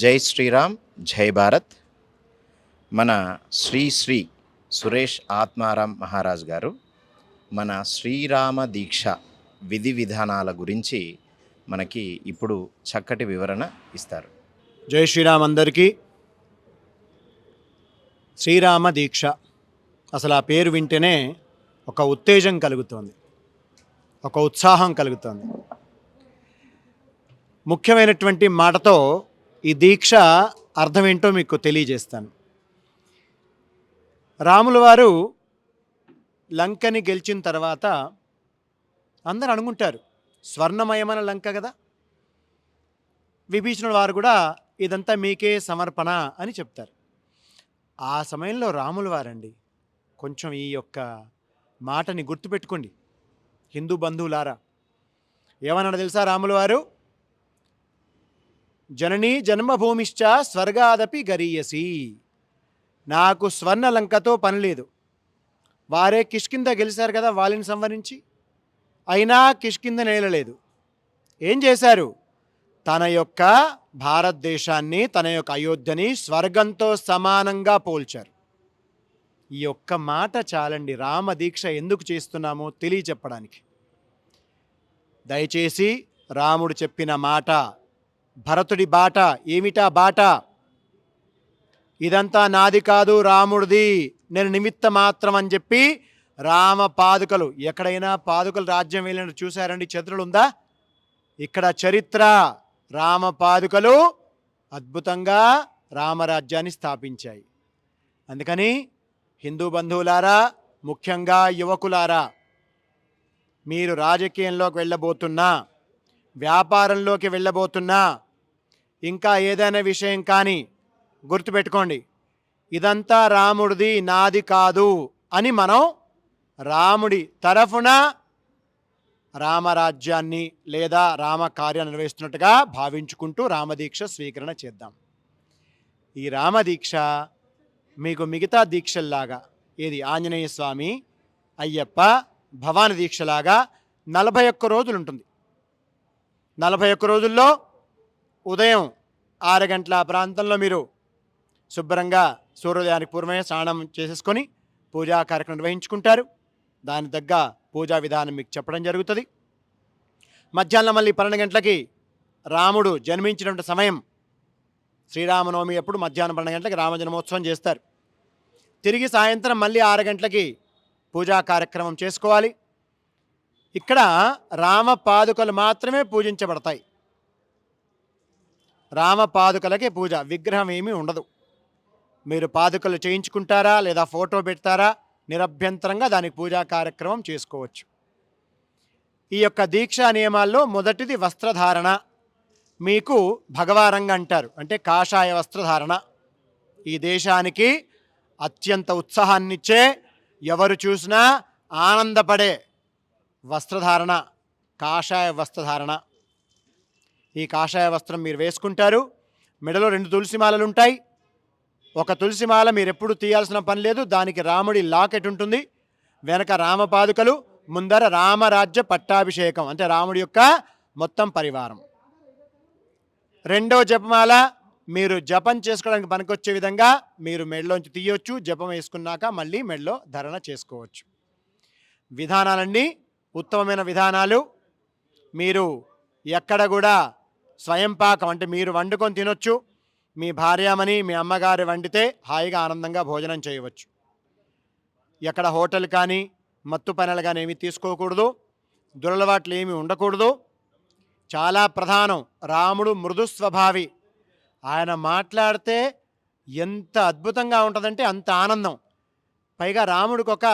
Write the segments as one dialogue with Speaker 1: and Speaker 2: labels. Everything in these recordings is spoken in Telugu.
Speaker 1: జై శ్రీరామ్ జై భారత్. మన శ్రీ శ్రీ సురేష్ ఆత్మారాం మహారాజ్ గారు మన శ్రీరామ దీక్ష విధి విధానాల గురించి మనకి ఇప్పుడు చక్కటి వివరణ ఇస్తారు.
Speaker 2: జై శ్రీరామ్ అందరికీ. శ్రీరామ దీక్ష అసలు ఆ పేరు వింటేనే ఒక ఉత్తేజం కలుగుతోంది ఒక ఉత్సాహం కలుగుతోంది. ముఖ్యమైనటువంటి మాటతో ఈ దీక్ష అర్థం ఏంటో మీకు తెలియజేస్తాను. రాముల వారు లంకని గెలిచిన తర్వాత అందరు అనుకుంటారు స్వర్ణమయమైన లంక కదా? విభీషణుడు వారు కూడా ఇదంతా మీకే సమర్పణ అని చెప్తారు. ఆ సమయంలో రాముల వారండి కొంచెం ఈ యొక్క మాటని గుర్తుపెట్టుకోండి. హిందూ బంధువులారా ఏమన్నాడు తెలుసా రాముల వారు? జననీ జన్మభూమిశ్చ స్వర్గాదపి గరీయసి. నాకు స్వర్ణ లంకతో పనిలేదు వారే కిష్కింద గెలిచారు కదా వాళ్ళని సంవరించి అయినా కిష్కింద నేలలేదు ఏం చేశారు? తన యొక్క భారతదేశాన్ని తన యొక్క అయోధ్యని స్వర్గంతో సమానంగా పోల్చారు. ఈ ఒక్క మాట చాలండి. రామదీక్ష ఎందుకు చేస్తున్నామో తెలియచెప్పడానికి. దయచేసి రాముడు చెప్పిన మాట భరతుడి బాట ఏమిటా బాట? ఇదంతా నాది కాదు రాముడిది నేను నిమిత్త మాత్రం అని చెప్పి రామ పాదుకలు ఎక్కడైనా పాదుకలు రాజ్యం వెళ్ళినట్టు చూశారండి చరిత్రలు ఉందా ఇక్కడ చరిత్ర రామ పాదుకలు అద్భుతంగా రామరాజ్యాన్ని స్థాపించాయి. అందుకని హిందూ బంధువులారా ముఖ్యంగా యువకులారా మీరు రాజకీయంలోకి వెళ్ళబోతున్నా వ్యాపారంలోకి వెళ్ళబోతున్నా ఇంకా ఏదైనా విషయం కానీ గుర్తుపెట్టుకోండి. ఇదంతా రాముడిది నాది కాదు అని మనం రాముడి తరఫున రామరాజ్యాన్ని లేదా రామ కార్యాన్ని నిర్వహిస్తున్నట్టుగా భావించుకుంటూ రామదీక్ష స్వీకరణ చేద్దాం. ఈ రామదీక్ష మీకు మిగతా దీక్షల్లాగా ఏది ఆంజనేయ స్వామి అయ్యప్ప భవాని దీక్షలాగా నలభై ఒక్క రోజులు ఉంటుంది నలభై ఒక్క రోజుల్లో ఉదయం ఆరు గంటల ప్రాంతంలో మీరు శుభ్రంగా సూర్యోదయానికి పూర్వమే స్నానం చేసేసుకొని పూజా కార్యక్రమం నిర్వహించుకుంటారు. దాని తగ్గ పూజా విధానం మీకు చెప్పడం జరుగుతుంది. మధ్యాహ్నం మళ్ళీ పన్నెండు గంటలకి రాముడు జన్మించినటువంటి సమయం శ్రీరామనవమి అప్పుడు మధ్యాహ్నం పన్నెండు గంటలకి రామజన్మోత్సవం చేస్తారు. తిరిగి సాయంత్రం మళ్ళీ ఆరు గంటలకి పూజా కార్యక్రమం చేసుకోవాలి. ఇక్కడ రామ పాదుకలు మాత్రమే పూజించబడతాయి. రామ పాదుకలకే పూజ విగ్రహం ఏమీ ఉండదు. మీరు పాదుకలు చేయించుకుంటారా లేదా ఫోటో పెడతారా? నిరభ్యంతరంగా దానికి పూజా కార్యక్రమం చేసుకోవచ్చు. ఈ యొక్క దీక్షా నియమాల్లో మొదటిది వస్త్రధారణ. మీకు భగవారంగా అంటారు అంటే కాషాయ వస్త్రధారణ. ఈ దేశానికి అత్యంత ఉత్సాహాన్నిచ్చే ఎవరు చూసినా ఆనందపడే వస్త్రధారణ కాషాయ వస్త్రధారణ. ఈ కాషాయ వస్త్రం మీరు వేసుకుంటారు. మెడలో రెండు తులసిమాలలు ఉంటాయి. ఒక తులసిమాల మీరు ఎప్పుడు తీయాల్సిన పని లేదు. దానికి రాముడి లాకెట్ ఉంటుంది. వెనక రామపాదుకలు ముందర రామరాజ్య పట్టాభిషేకం. అంటే రాముడి యొక్క మొత్తం పరివారం. రెండో జపమాల మీరు జపం చేసుకోవడానికి పనికొచ్చే విధంగా మీరు మెడలోంచి తీయొచ్చు. జపం వేసుకున్నాక మళ్ళీ మెడలో ధరణ చేసుకోవచ్చు. విధానాలన్నీ ఉత్తమమైన విధానాలు. మీరు ఎక్కడ కూడా స్వయం పాకం అంటే మీరు వండుకొని తినొచ్చు. మీ భార్యామని మీ అమ్మగారు వండితే హాయిగా ఆనందంగా భోజనం చేయవచ్చు. ఎక్కడ హోటల్ కానీ మత్తు పనులు కానీ ఏమీ తీసుకోకూడదు. దురలవాట్లు ఏమీ ఉండకూడదు. చాలా ప్రధానం. రాముడు మృదు స్వభావి. ఆయన మాట్లాడితే ఎంత అద్భుతంగా ఉంటుందంటే అంత ఆనందం. పైగా రాముడికి ఒక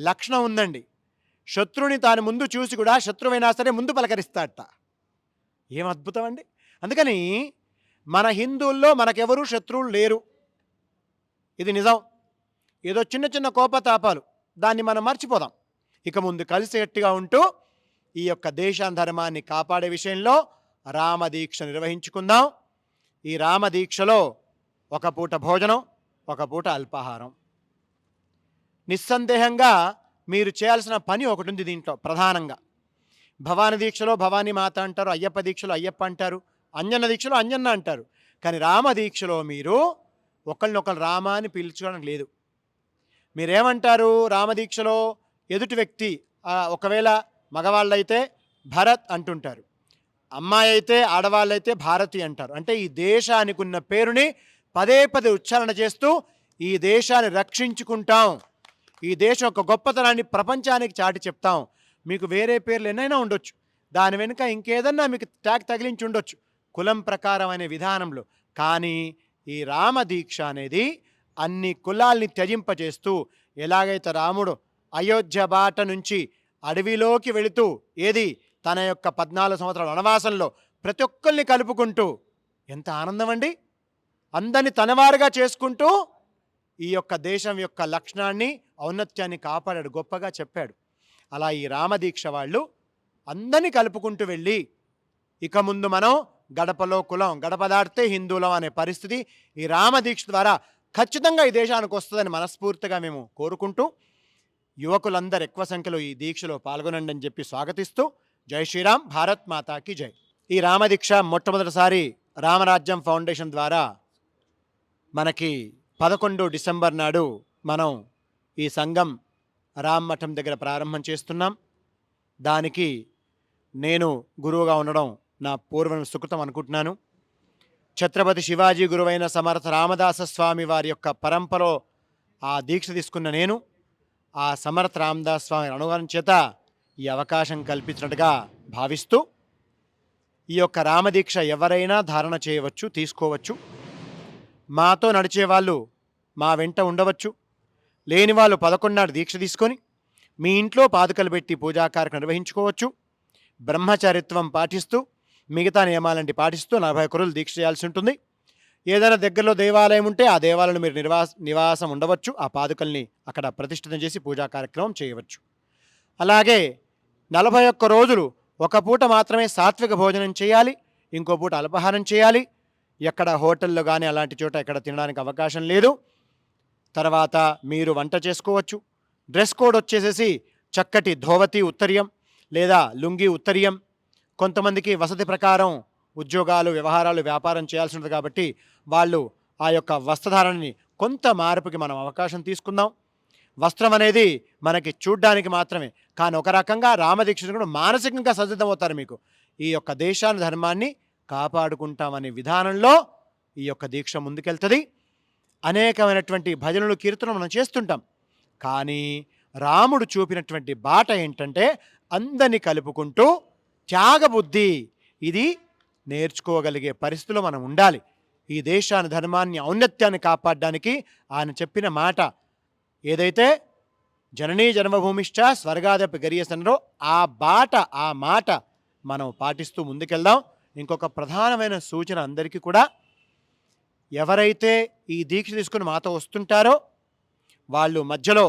Speaker 2: లక్షణం ఉందండి. శత్రువుని తాను ముందు చూసి కూడా శత్రువైనా సరే ముందు పలకరిస్తాడట. ఏం అద్భుతం అండి? అందుకని మన హిందువుల్లో మనకెవరూ శత్రువులు లేరు. ఇది నిజం. ఏదో చిన్న చిన్న కోపతాపాలు. దాన్ని మనం మర్చిపోదాం. ఇక ముందు కలిసేట్టుగా ఉంటూ ఈ యొక్క దేశాన్ ధర్మాన్ని కాపాడే విషయంలో రామదీక్ష నిర్వహించుకుందాం. ఈ రామదీక్షలో ఒక పూట భోజనం ఒక పూట అల్పాహారం. నిస్సందేహంగా మీరు చేయాల్సిన పని ఒకటి ఉంది దీంట్లో ప్రధానంగా. భవాని దీక్షలో భవానీ మాత అంటారు అయ్యప్ప దీక్షలో అయ్యప్ప అంటారు అంజన్న దీక్షలో అంజన్న అంటారు. కానీ రామదీక్షలో మీరు ఒకరినొకరు రామ అని పిలుచుకోవడం లేదు. మీరేమంటారు? రామదీక్షలో ఎదుటి వ్యక్తి ఒకవేళ మగవాళ్ళైతే భరత్ అంటుంటారు. అమ్మాయి అయితే ఆడవాళ్ళైతే భారతి అంటారు. అంటే ఈ దేశానికి ఉన్న పేరుని పదే పదే ఉచ్చారణ చేస్తూ ఈ దేశాన్ని రక్షించుకుంటాం. ఈ దేశం యొక్క గొప్పతనాన్ని ప్రపంచానికి చాటి చెప్తాం. మీకు వేరే పేర్లు ఎన్నైనా ఉండొచ్చు. దాని వెనుక ఇంకేదన్నా మీకు ట్యాగ్ తగిలించి ఉండొచ్చు. కులం ప్రకారం అనే విధానంలో. కానీ ఈ రామదీక్ష అనేది అన్ని కులాల్ని త్యజింపజేస్తూ ఎలాగైతే రాముడు అయోధ్య బాట నుంచి అడవిలోకి వెళుతూ ఏది? తన యొక్క పద్నాలుగు సంవత్సరాల వనవాసంలో ప్రతి ఒక్కరిని కలుపుకుంటూ. ఎంత ఆనందం అండి అందరిని తనవారుగా చేసుకుంటూ ఈ యొక్క దేశం యొక్క లక్షణాన్ని ఔన్నత్యాన్ని కాపాడాడు గొప్పగా చెప్పాడు. అలా ఈ రామదీక్ష వాళ్ళు అందరినీ కలుపుకుంటూ వెళ్ళి ఇక ముందు మనం గడపలో కులం గడప దాటితే హిందువులం అనే పరిస్థితి ఈ రామదీక్ష ద్వారా ఖచ్చితంగా ఈ దేశానికి వస్తుందని మనస్ఫూర్తిగా మేము కోరుకుంటూ యువకులందరూ ఎక్కువ సంఖ్యలో ఈ దీక్షలో పాల్గొనండి అని చెప్పి స్వాగతిస్తూ జై శ్రీరామ్ భారత్ మాతాకి జై. ఈ రామదీక్ష మొట్టమొదటిసారి రామరాజ్యం ఫౌండేషన్ ద్వారా మనకి పదకొండు డిసెంబర్ నాడు మనం ఈ సంఘం రామ్ మఠం దగ్గర ప్రారంభం చేస్తున్నాం. దానికి నేను గురువుగా ఉండడం నా పూర్వం సుకృతం అనుకుంటున్నాను. ఛత్రపతి శివాజీ గురువైన సమర్థ రామదాస స్వామి వారి యొక్క పరంపరలో ఆ దీక్ష తీసుకున్న నేను ఆ సమర్థ రామదాస్ స్వామి అనుగానం చేత ఈ అవకాశం కల్పించినట్టుగా భావిస్తూ ఈ యొక్క రామదీక్ష ఎవరైనా ధారణ చేయవచ్చు తీసుకోవచ్చు. మాతో నడిచే వాళ్ళు మా వెంట ఉండవచ్చు. లేని వాళ్ళు పదకొండునాడు దీక్ష తీసుకొని మీ ఇంట్లో పాదుకలు పెట్టి పూజా కార్యక్రమం నిర్వహించుకోవచ్చు. బ్రహ్మచరిత్వం పాటిస్తూ మిగతా నియమాలంటి పాటిస్తూ నలభై కొరులు దీక్ష చేయాల్సి ఉంటుంది. ఏదైనా దగ్గరలో దేవాలయం ఉంటే ఆ దేవాలయంలో మీరు నివాస నివాసం ఉండవచ్చు. ఆ పాదుకల్ని అక్కడ ప్రతిష్ఠితం చేసి పూజా కార్యక్రమం చేయవచ్చు. అలాగే నలభై ఒక్క రోజులు ఒక పూట మాత్రమే సాత్విక భోజనం చేయాలి. ఇంకో పూట అల్పాహారం చేయాలి. ఎక్కడ హోటల్లో కానీ అలాంటి చోట ఎక్కడ తినడానికి అవకాశం లేదు. తర్వాత మీరు వంట చేసుకోవచ్చు. డ్రెస్ కోడ్ వచ్చేసేసి చక్కటి ధోవతి ఉత్తర్యం లేదా లుంగి ఉత్తర్యం. కొంతమందికి వసతి ప్రకారం ఉద్యోగాలు వ్యవహారాలు వ్యాపారం చేయాల్సి ఉంటుంది కాబట్టి వాళ్ళు ఆ యొక్క వస్త్రధారణని కొంత మార్పుకి మనం అవకాశం తీసుకుందాం. వస్త్రం అనేది మనకి చూడ్డానికి మాత్రమే కానీ ఒక రకంగా రామదీక్షను కూడా మానసికంగా సజ్జితమవుతారు మీకు. ఈ యొక్క దేశాన్ని ధర్మాన్ని కాపాడుకుంటామనే విధానంలో ఈ యొక్క దీక్ష ముందుకెళ్తుంది. అనేకమైనటువంటి భజనలు కీర్తనలు మనం చేస్తుంటాం. కానీ రాముడు చూపినటువంటి బాట ఏంటంటే అందరినీ కలుపుకుంటూ త్యాగబుద్ధి. ఇది నేర్చుకోగలిగే పరిస్థితిలో మనం ఉండాలి. ఈ దేశాన్ని ధర్మాన్ని ఔన్నత్యాన్ని కాపాడడానికి ఆయన చెప్పిన మాట ఏదైతే జననీ జన్మభూమిశ్చ స్వర్గాదపి గరియసనరో ఆ బాట ఆ మాట మనం పాటిస్తూ ముందుకెళ్దాం. ఇంకొక ప్రధానమైన సూచన అందరికీ కూడా ఎవరైతే ఈ దీక్ష తీసుకుని మాతో వస్తుంటారో వాళ్ళు మధ్యలో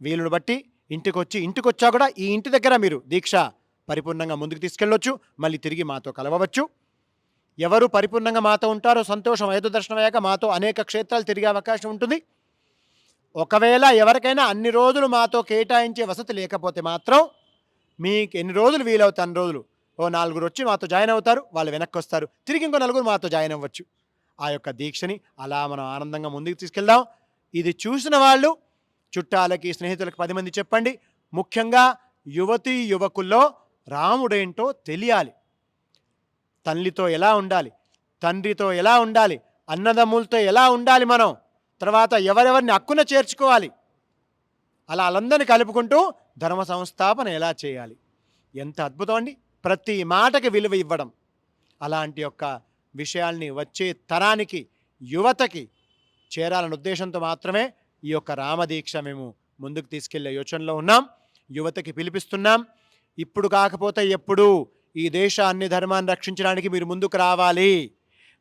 Speaker 2: వీలును బట్టి ఇంటికి వచ్చి ఇంటికి వచ్చా కూడా ఈ ఇంటి దగ్గర మీరు దీక్ష పరిపూర్ణంగా ముందుకు తీసుకెళ్ళొచ్చు మళ్ళీ తిరిగి మాతో కలవవచ్చు. ఎవరు పరిపూర్ణంగా మాతో ఉంటారో సంతోషం ఐదు దర్శనం అయ్యాక మాతో అనేక క్షేత్రాలు తిరిగే అవకాశం ఉంటుంది. ఒకవేళ ఎవరికైనా అన్ని రోజులు మాతో కేటాయించే వసతి లేకపోతే మాత్రం మీకు ఎన్ని రోజులు వీలవుతాయి అన్ని రోజులు? ఓ నలుగురు వచ్చి మాతో జాయిన్ అవుతారు వాళ్ళు వెనక్కి వస్తారు. తిరిగి ఇంకో నలుగురు మాతో జాయిన్ అవ్వచ్చు. ఆ యొక్క దీక్షని అలా మనం ఆనందంగా ముందుకు తీసుకెళ్దాం. ఇది చూసిన వాళ్ళు చుట్టాలకి స్నేహితులకి పది మంది చెప్పండి. ముఖ్యంగా యువతీ యువకుల్లో రాముడేంటో తెలియాలి. తల్లితో ఎలా ఉండాలి? తండ్రితో ఎలా ఉండాలి? అన్నదమ్ములతో ఎలా ఉండాలి మనం? తర్వాత ఎవరెవరిని అక్కున చేర్చుకోవాలి? అలా వాళ్ళందరినీ కలుపుకుంటూ ధర్మ సంస్థాపన ఎలా చేయాలి? ఎంత అద్భుతం అండి. ప్రతి మాటకి విలువ ఇవ్వడం. అలాంటి యొక్క విషయాల్ని వచ్చే తరానికి యువతకి చేరాలన్న ఉద్దేశంతో మాత్రమే ఈ యొక్క రామదీక్ష మేము ముందుకు తీసుకెళ్ళే యోచనలో ఉన్నాం. యువతకి పిలిపిస్తున్నాం. ఇప్పుడు కాకపోతే ఎప్పుడు ఈ దేశాన్ని ధర్మాన్ని రక్షించడానికి మీరు ముందుకు రావాలి.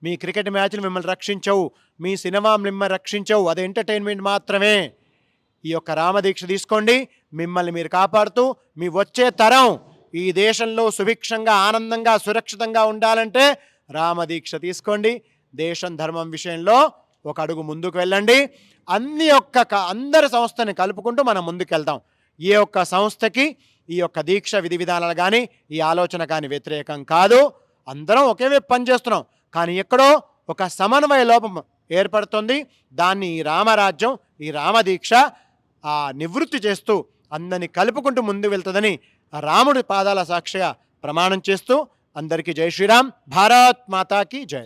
Speaker 2: మీ క్రికెట్ మ్యాచ్లు మిమ్మల్ని రక్షించవు. మీ సినిమా మిమ్మల్ని రక్షించవు. అది ఎంటర్టైన్మెంట్ మాత్రమే. ఈ యొక్క రామదీక్ష తీసుకోండి. మిమ్మల్ని మీరు కాపాడుతూ మీ వచ్చే తరం ఈ దేశంలో సుభిక్షంగా ఆనందంగా సురక్షితంగా ఉండాలంటే రామదీక్ష తీసుకోండి. దేశం ధర్మం విషయంలో ఒక అడుగు ముందుకు వెళ్ళండి. అన్ని యొక్క అందరి సంస్థని కలుపుకుంటూ మనం ముందుకెళ్తాం. ఏ ఒక్క సంస్థకి ఈ యొక్క దీక్ష విధి విధానాలు కానీ ఈ ఆలోచన కానీ వ్యతిరేకం కాదు. అందరం ఒకే వైపు పనిచేస్తున్నాం కానీ ఎక్కడో ఒక సమన్వయ లోపం ఏర్పడుతుంది. దాన్ని ఈ రామరాజ్యం ఈ రామదీక్ష ఆ నివృత్తి చేస్తూ అందరిని కలుపుకుంటూ ముందు వెళ్తుందని రాముడి పాదాల సాక్షిగా ప్రమాణం చేస్తూ అందరికీ జై శ్రీరామ్ భారత్ మాతాకి జై